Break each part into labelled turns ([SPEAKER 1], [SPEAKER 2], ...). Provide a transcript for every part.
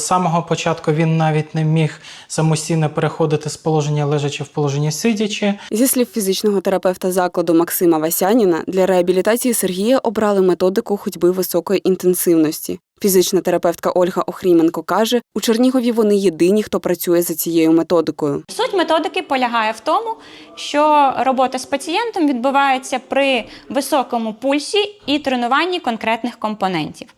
[SPEAKER 1] З самого початку він навіть не міг самостійно переходити з положення лежачи в положення сидячи.
[SPEAKER 2] Зі слів фізичного терапевта закладу Максима Васяніна, для реабілітації Сергія обрали методику ходьби високої інтенсивності. Фізична терапевтка Ольга Охріменко каже, у Чернігові вони єдині, хто працює за цією методикою.
[SPEAKER 3] Суть методики полягає в тому, що робота з пацієнтом відбувається при високому пульсі і тренуванні конкретних компонентів.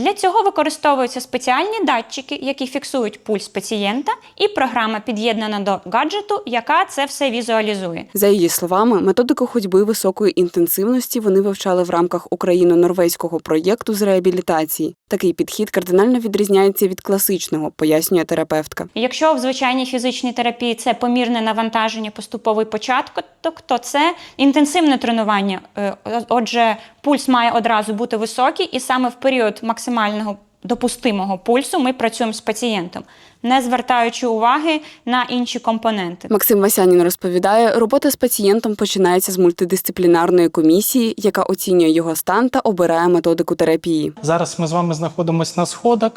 [SPEAKER 3] Для цього використовуються спеціальні датчики, які фіксують пульс пацієнта, і програма під'єднана до гаджету, яка це все візуалізує.
[SPEAKER 2] За її словами, методику ходьби високої інтенсивності вони вивчали в рамках україно-норвезького проєкту з реабілітації. Такий підхід кардинально відрізняється від класичного, пояснює терапевтка.
[SPEAKER 3] Якщо в звичайній фізичній терапії це помірне навантаження, поступовий початок, то це інтенсивне тренування. Е, Отже, пульс має одразу бути високий, і саме в період максимального допустимого пульсу ми працюємо з пацієнтом, не звертаючи уваги на інші компоненти.
[SPEAKER 2] Максим Васянін розповідає, робота з пацієнтом починається з мультидисциплінарної комісії, яка оцінює його стан та обирає методику терапії.
[SPEAKER 1] Зараз ми з вами знаходимося на сходах,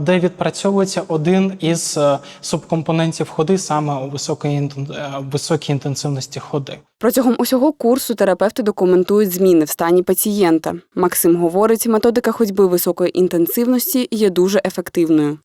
[SPEAKER 1] де відпрацьовується один із е, субкомпонентів ходи саме у високій, е, високій інтенсивності ходи.
[SPEAKER 2] Протягом усього курсу терапевти документують зміни в стані пацієнта. Максим говорить, методика ходьби високої інтенсивності є дуже ефективною.